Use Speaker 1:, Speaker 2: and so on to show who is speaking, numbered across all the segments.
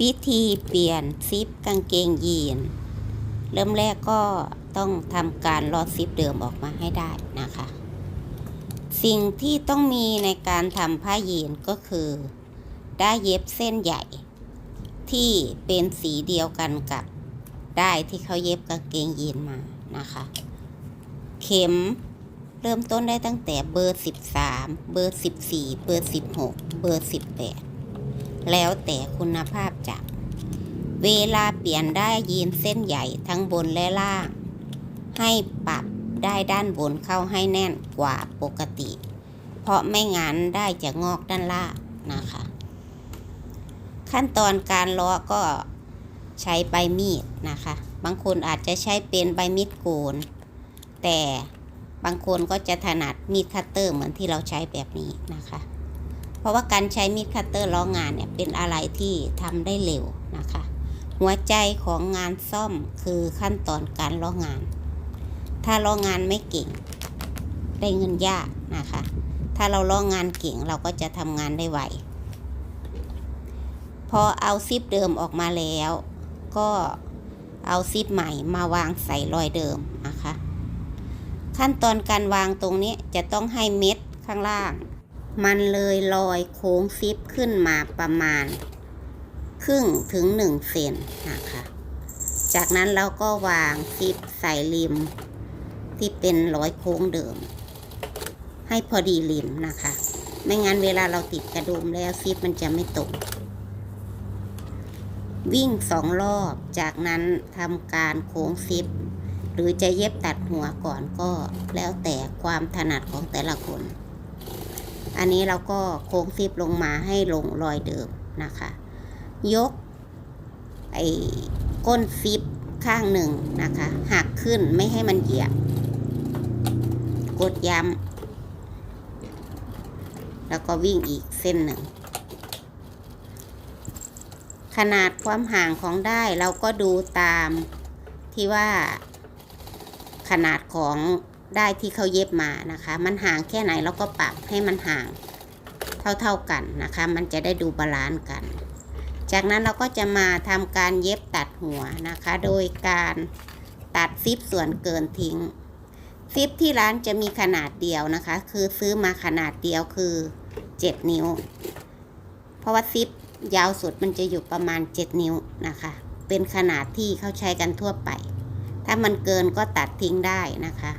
Speaker 1: วิธีเปลี่ยนซิปกางเกงยีน เริ่มแรกก็ต้องทำการลอดซิปเดิมออกมาให้ได้นะคะ สิ่งที่ต้องมีในการทำผ้ายีนก็คือ ได้เย็บเส้นใหญ่ ที่เป็นสีเดียวกันกับได้ที่เขาเย็บกางเกงยีนมานะคะ เข็มเริ่มต้นได้ตั้งแต่เบอร์ 13 เบอร์ 14 เบอร์ 16 เบอร์ 18 แล้วแต่คุณภาพจักรเวลาเปลี่ยนได้ยีนเส้นใหญ่ทั้งบนและล่าง ให้ปรับได้ด้านบนเข้าให้แน่นกว่าปกติ เพราะไม่งั้นได้จะงอกด้านล่างนะคะ ขั้นตอนการล้อก็ใช้ใบมีดนะคะ บางคนอาจจะใช้เป็นใบมีดโกน แต่บางคนก็จะถนัดมีดคัตเตอร์เหมือนที่เราใช้แบบนี้นะคะ เพราะว่าการใช้มีดคัตเตอร์ล้องานเนี่ยเป็นอะไรที่ทำได้เร็วนะคะ หัวใจของงานซ่อมคือขั้นตอนการล้องาน ถ้าล้องานไม่เก่ง ได้เงินยากนะคะ ถ้าเราล้องานเก่งเราก็จะทำงานได้ไวพอเอาซิปเดิมออกมาแล้ว ก็เอาซิปใหม่มาวางใส่รอยเดิมนะคะ ขั้นตอนการวางตรงนี้จะต้องให้เม็ดข้างล่าง มันเลยลอยโค้งซิปขึ้นมาประมาณ ครึ่งถึงหนึ่งเซนนะคะ จากนั้นเราก็วางซิปใส่ริม ที่เป็นร้อยโค้งเดิม ให้พอดีริมนะคะ ไม่งั้นเวลาเราติดกระดุมแล้วซิปมันจะไม่ตรงวิ่งสองรอบจากนั้นทำการโค้งซิปหรือจะเย็บตัดหัวก่อนก็แล้วแต่ความถนัดของแต่ละคน อันนี้เราก็โค้งซิปลงมาให้ลงรอยเดิมนะคะ ยกไอ้ก้นซิปข้างหนึ่งนะคะหักขึ้นไม่ให้มันเหยียบ กดย้ำแล้วก็วิ่งอีกเส้นหนึ่ง ขนาดความห่างของได้เราก็ดูตามที่ว่าขนาดของ ได้ที่เขาเย็บมานะคะ มันห่างแค่ไหนเราก็ปรับให้มันห่างเท่าๆกันนะคะ มันจะได้ดูบาลานซ์กัน จากนั้นเราก็จะมาทำการเย็บตัดหัวนะคะ โดยการตัดซิปส่วนเกินทิ้ง ซิปที่ร้านจะมีขนาดเดียวนะคะ คือซื้อมาขนาดเดียวคือ 7 นิ้ว เพราะว่าซิปยาวสุดมันจะอยู่ประมาณ 7 นิ้วนะคะ เป็นขนาดที่เขาใช้กันทั่วไป ถ้ามันเกินก็ตัดทิ้งได้นะคะ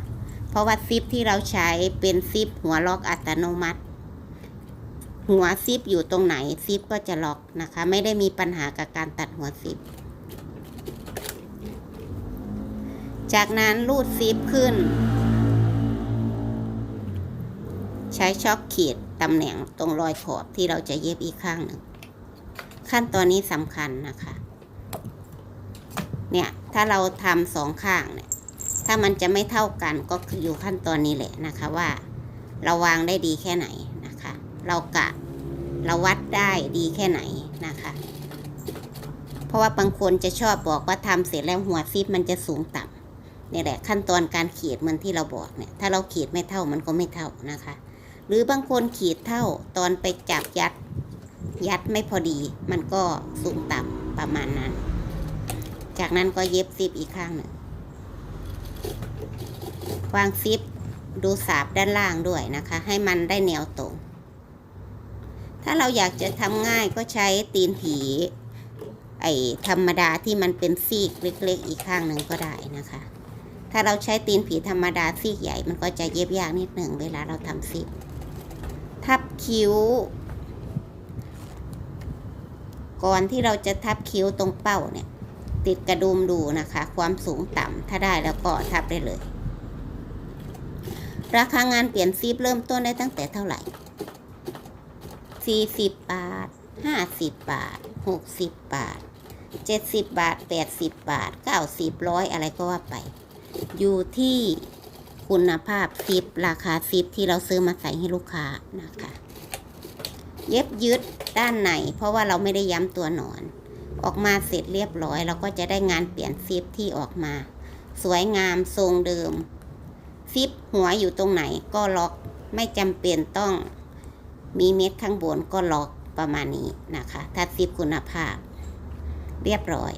Speaker 1: เพราะว่าซิปที่เราใช้เป็นซิปหัวล็อกอัตโนมัติ หัวซิปอยู่ตรงไหนซิปก็จะล็อกนะคะ ไม่ได้มีปัญหากับการตัดหัวซิป จากนั้นรูดซิปขึ้น ใช้ช็อคขีดตำแหน่งตรงรอยขอบที่เราจะเย็บอีกข้างหนึ่งขั้นตอนนี้สำคัญนะคะ เนี่ย ถ้าเราทำสองข้างเนี่ย ถ้ามันจะไม่เท่ากันก็คืออยู่ขั้นตอนนี้แหละนะคะว่า เราวางได้ดีแค่ไหนนะคะ เรากะเราวัดได้ดีแค่ไหนนะคะ เพราะว่าบางคนจะชอบบอกว่าทำเสร็จแล้วหัวซิปมันจะสูงต่ำนี่แหละขั้นตอนการขีดเหมือนที่เราบอกเนี่ยถ้าเราขีดไม่เท่ามันก็ไม่เท่านะคะ หรือบางคนขีดเท่าตอนไปจับยัดยัดไม่พอดีมันก็สูงต่ำประมาณนั้น จากนั้นก็เย็บซิปอีกข้างหนึ่ง วางซิปดูสาบด้านล่างด้วยนะคะ ให้มันได้แนวตรง ถ้าเราอยากจะทำง่ายก็ใช้ตีนผีไอ้ธรรมดาที่มันเป็นซีกเล็ก ๆ อีกข้างหนึ่งก็ได้นะคะ ถ้าเราใช้ตีนผีธรรมดาซีกใหญ่มันก็จะเย็บยากนิดหนึ่งเวลาเราทำซิปทับคิ้ว ก่อนที่เราจะทับคิ้วตรงเป้าเนี่ย ติดกระดุมดูนะคะ ความสูงต่ำถ้าได้แล้วก็ทับได้เลย ราคางานเปลี่ยนซีฟเริ่มต้นได้ตั้งแต่เท่าไหร่ 40 บาท 50 บาท 60 บาท 70 บาท 80 บาท 90ร้อยอะไรก็ว่าไป อยู่ที่คุณภาพซิปราคาซิปที่เราซื้อมาใส่ให้ลูกค้านะคะ เย็บยึดด้านในเพราะว่าเราไม่ได้ย้ำตัวหนอน ออกมาเสร็จเรียบร้อย เราก็จะได้งานเปลี่ยนซิปที่ออกมา สวยงามทรงเดิม ซิปหัวอยู่ตรงไหนก็ล็อกไม่จำเป็นต้องมีเม็ดข้างบนก็ล็อกประมาณนี้นะคะ ถ้าซิปคุณภาพ เรียบร้อย